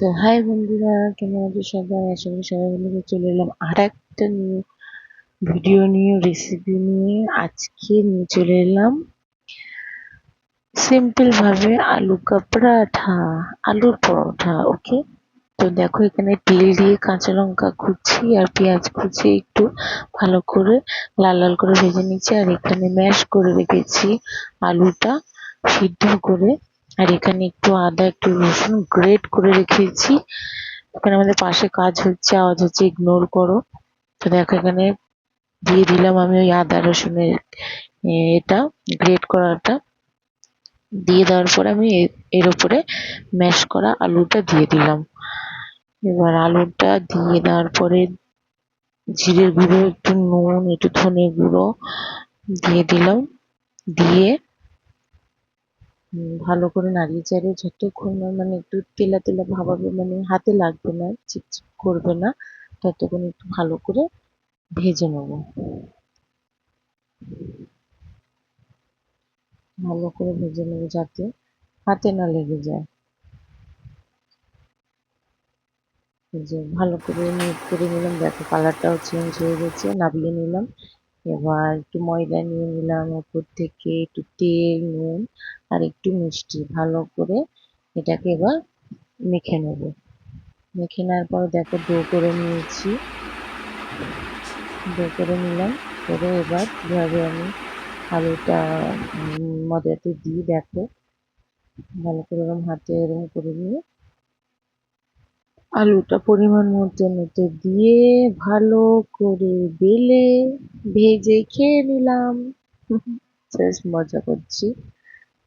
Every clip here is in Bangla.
তো হাই বন্ধুরা, কেমন আছো সবাই? আশা করি সবাই মিলে চলে এলাম আর একটা নিউ ভিডিও নিয়ে রেসিপি নিয়ে। আজকে নিয়ে চলে এলাম সিম্পল ভাবে আলু কা পরাঠা আলুর পরোটা ওকে তো দেখো এখানে তেল দিয়ে কাঁচা লঙ্কা কুচি আর পেঁয়াজ কুচি একটু ভালো করে লাল লাল করে ভেজে নিচ্ছি আর এখানে ম্যাশ করে রেখেছি আলুটা সিদ্ধ করে। আর এখানে একটু আদা, একটু রসুন গ্রেট করে রেখেছি। এখানে আমাদের পাশে কাজ হচ্ছে, আওয়াজ হচ্ছে ইগনোর করো। তো দেখো এখানে দিয়ে দিলাম আমি ওই আদা, রসুনের এটা গ্রেট করাটা। দিয়ে দেওয়ার পরে আমি এর উপরে ম্যাশ করা আলুটা দিয়ে দিলাম। এবার আলুটা দিয়ে দেওয়ার পরে জিরের গুঁড়ো, একটু নুন, একটু ধনে গুঁড়ো দিয়ে দিলাম। দিয়ে ভালো করে নাড়িয়ে চাড়িয়ে যতক্ষণ না মানে একটু তেলা তেলা ভাব হবে মানে হাতে লাগবে না চিপচিপ করবে না, ততক্ষণ একটু ভালো করে ভেজে নেব। ভালো করে ভেজে নেব যাতে হাতে না লেগে যায়। যে ভালো করে মিট করে নিলাম, দেখো কালারটাও চেঞ্জ হয়ে গেছে, নাবিয়ে নিলাম। এবার একটু ময়দা নিয়ে নিলাম, ওপর থেকে একটু তেল, নুন আর একটু মিষ্টি। ভালো করে এটাকে এবার মেখে নেব। মেখে নেওয়ার পর দেখো ডো করে নিয়েছি। ডো করে নিলাম। করে এবার কীভাবে আমি আলুটা মজাতে দিই, দেখো। ভালো করে এরকম হাতে এরকম করে নিয়ে আলুটা পরিমাণ মতো মতো দিয়ে ভালো করে বেলে ভেজে খেয়ে নিলাম। জাস্ট মজা করছি।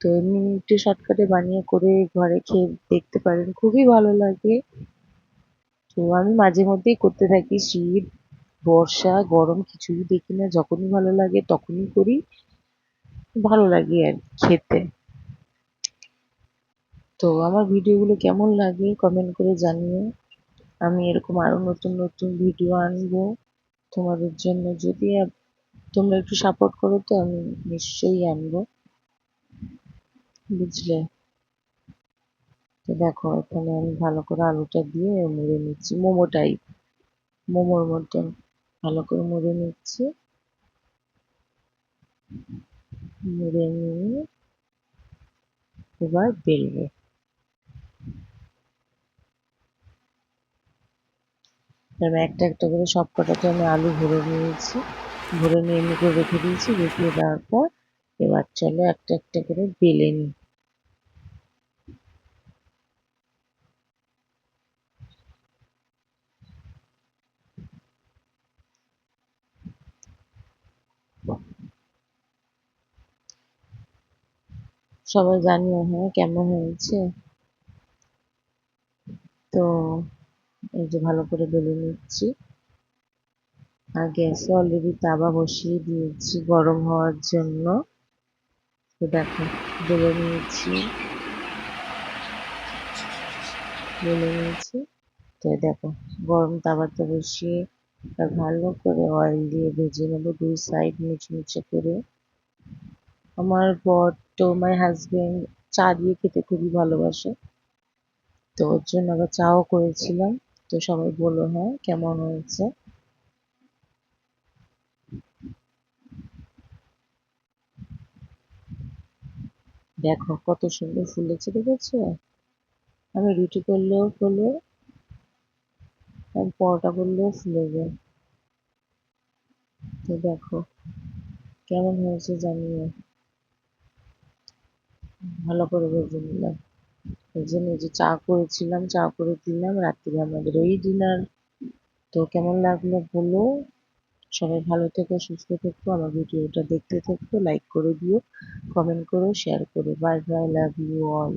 তো এমনি একটু শর্টকাটে বানিয়ে করে ঘরে খেয়ে দেখতে পারেন, খুবই ভালো লাগে। তো আমি মাঝে মধ্যেই করতে থাকি শীত, বর্ষা, গরম কিছুই দেখি না। যখনই ভালো লাগে তখনই করি। ভালো লাগে আর খেতে। তো আমার ভিডিওগুলো কেমন লাগে কমেন্ট করে জানিও। আমি এরকম আরও নতুন নতুন ভিডিও আনব তোমাদের জন্য। যদি তোমরা একটু সাপোর্ট করো তো আমি নিশ্চয়ই আনব। বুঝলে? তো দেখো, এখানে আমি ভালো করে আলুটা দিয়ে মুড়ে নিচ্ছি। মোমো টাইপ মোমোর মতন ভালো করে মুড়ে নিচ্ছি। মুড়ে নিয়ে এবার বেলবো এবার একটা একটা করে সব কটাতে আমি আলু ভরে নিয়েছি। ভরে নিয়ে এমনি করে রেখে দিয়েছি, রেখে দেওয়ার পর এবার চলো একটা একটা করে বেলে নিই। সবাই জানিও হ্যাঁ কেমন হয়েছে? তো এই যে ভালো করে বেলে নিচ্ছি। আর গ্যাসে অলরেডি তাওয়া বসিয়ে দিয়েছি গরম হওয়ার জন্য। তো দেখো, বেলে নিয়েছি। বেলে নিয়েছি। তো দেখো, গরম তাওয়াতে বসিয়ে ভালো করে অয়েল দিয়ে ভেজে নেব দুই সাইড মুচমুচে করে। আমার বর তো মাই হাজবেন্ড চা দিয়ে খেতে খুবই ভালোবাসে। তো ওর জন্য আবার চাও করেছিলাম। তো সবাই বলল হ্যাঁ কেমন হয়েছে? দেখো, কত সুন্দর ফুলেছে দেখেছ আমি রুটি করলেও ফুলে পরোটা করলেও ফুলে যায় তো দেখো, কেমন হয়েছে জানিও। ভালো করে ভেজে নিলাম। ভেজে নিয়ে যে চা করেছিলাম, চা করে দিলাম। রাত্রে আমাদের ওই ডিনার তো কেমন লাগল বলো? সবাই ভালো থেকো, সুস্থ থেকো, আমার ভিডিওটা দেখতে থেকো লাইক করে দিও কমেন্ট করো শেয়ার করো। Bye bye love you all